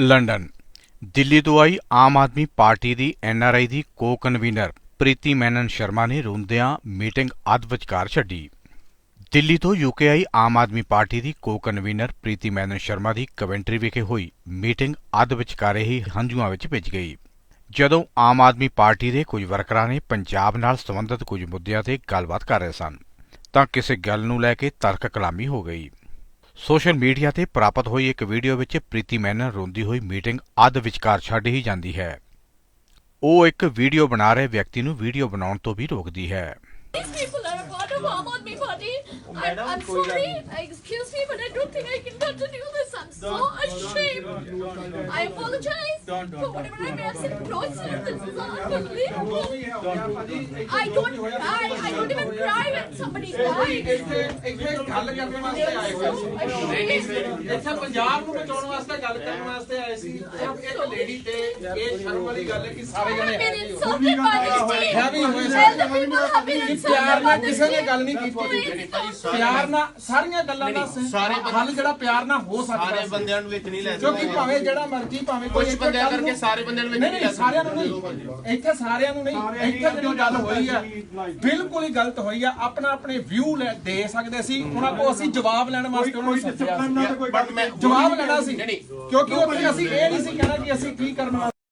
London. Delhi ਤੋਂ ਆਈ Aam Aadmi party ਦੀ ਐਨਆਰਆਈ ਦੀ ਕੋ-ਕਨਵੀਨਰ ਪ੍ਰੀਤੀ ਮੈਨਨ ਸ਼ਰਮਾ ਨੇ ਰੋਂਦਿਆਂ ਮੀਟਿੰਗ ਅੱਧ ਵਿਚਕਾਰ ਛੱਡੀ। ਦਿੱਲੀ ਤੋਂ ਯੂਕੇ ਆਈ ਆਮ ਆਦਮੀ ਪਾਰਟੀ ਦੀ ਕੋ-ਕਨਵੀਨਰ ਪ੍ਰੀਤੀ ਮੈਨਨ ਸ਼ਰਮਾ ਦੀ ਕਵੈਂਟਰੀ ਵਿਖੇ ਹੋਈ ਮੀਟਿੰਗ ਅੱਧ ਵਿਚਕਾਰੇ ਹੀ ਹੰਝੂਆਂ ਵਿੱਚ ਭਿੱਜ ਗਈ। ਜਦੋਂ ਆਮ ਆਦਮੀ ਪਾਰਟੀ ਦੇ ਕੁਝ ਵਰਕਰਾਂ ਨੇ ਪੰਜਾਬ ਨਾਲ ਸੰਬੰਧਿਤ ਕੁਝ ਮੁੱਦਿਆਂ ਤੇ ਗੱਲਬਾਤ ਕਰ ਰਹੇ ਸਨ, ਤਾਂ ਕਿਸੇ ਗੱਲ ਨੂੰ ਲੈ ਕੇ ਤਰਕ ਕਲਾਮੀ ਹੋ ਗਈ। ਸੋਸ਼ਲ ਮੀਡੀਆ ਤੇ ਪ੍ਰਾਪਤ ਹੋਈ ਇੱਕ ਵੀਡੀਓ ਵਿੱਚ ਪ੍ਰੀਤੀ ਮੈਨਨ ਰੋਂਦੀ ਹੋਈ ਮੀਟਿੰਗ ਅੱਧ ਵਿਚਕਾਰ ਛੱਡ ਹੀ ਜਾਂਦੀ ਹੈ ਉਹ ਇੱਕ ਵੀਡੀਓ ਬਣਾ ਰਹੇ ਵਿਅਕਤੀ ਨੂੰ ਵੀਡੀਓ ਬਣਾਉਣ ਤੋਂ ਵੀ ਰੋਕਦੀ ਹੈ. I apologize for whatever I may have said. ਇੱਥੇ ਇੱਥੇ ਗੱਲ ਕਰਨ ਵਾਸਤੇ ਆਏ So ਹੋਏ ਸੀ। ashamed. ਇੱਥੇ ਪੰਜਾਬ ਨੂੰ ਬਚਾਉਣ ਵਾਸਤੇ ਗੱਲ ਕਰਨ ਵਾਸਤੇ ਆਏ ਸੀ। ਇੱਕ ਇੱਕ ਲੇਡੀ ਤੇ ਇਹ ਸ਼ਰਮ ਵਾਲੀ ਗੱਲ ਹੈ ਕਿ ਸਾਰੇ I've ਜਣੇ been insulted by this team. Heavy ਹੋਏ Tell the people I've been ਕਿ ਪਿਆਰ insulted by ਨਾਲ this ਕਿਸੇ ਨੇ team. ਗੱਲ ਨਹੀਂ ਕੀਤੀ। Please, ਪਿਆਰ ਨਾਲ ਸਾਰੀਆਂ ਗੱਲਾਂ ਦਾ ਹੱਲ ਜਿਹੜਾ ਪਿਆਰ ਨਾਲ ਹੋ ਸਕਦਾ ਸਾਰੇ ਸੀ। ਬੰਦਿਆਂ ਨੂੰ ਵਿੱਚ ਨਹੀਂ ਲੈ ਕਿਉਂਕਿ ਸਕਦੇ। ਭਾਵੇਂ ਜਿਹੜਾ ਮਰਜ਼ੀ ਭਾਵੇਂ ਕੋਈ ਇੱਥੇ ਬੰਦਿਆਂ ਕੱਲ੍ਹ ਕਰਕੇ ਨੂੰ- ਸਾਰੇ ਬੰਦਿਆਂ ਨੂੰ ਵਿੱਚ ਨਹੀਂ ਨਹੀਂ ਨਹੀਂ ਲੈ ਸਾਰਿਆਂ ਨੂੰ ਨਹੀਂ। ਇੱਥੇ ਸਾਰਿਆਂ ਨੂੰ ਨਹੀਂ। ਇੱਥੇ ਜਿਹੜੀ ਗੱਲ ਹੋਈ ਆ ਬਿਲਕੁਲ ਹੀ ਗਲਤ ਹੋਈ ਆ ਆਪਣਾ ਆਪਣੇ ਵਿਊ ਦੇ ਸਕਦੇ ਸੀ। ਉਹਨਾਂ ਕੋਲ ਅਸੀਂ ਜਵਾਬ ਲੈਣ ਵਾਸਤੇ ਉਹਨਾਂ ਨੂੰ ਸੱਦਿਆ ਸੀ। ਬਟ ਮੈਂ ਜਵਾਬ ਲੈਣਾ ਸੀ। ਕਿਉਂਕਿ ਉੱਥੇ ਅਸੀਂ ਇਹ ਨਹੀਂ ਸੀ ਕਹਿਣਾ ਕਿ ਅਸੀਂ ਕੀ ਕਰਨ ਵਾਸਤੇ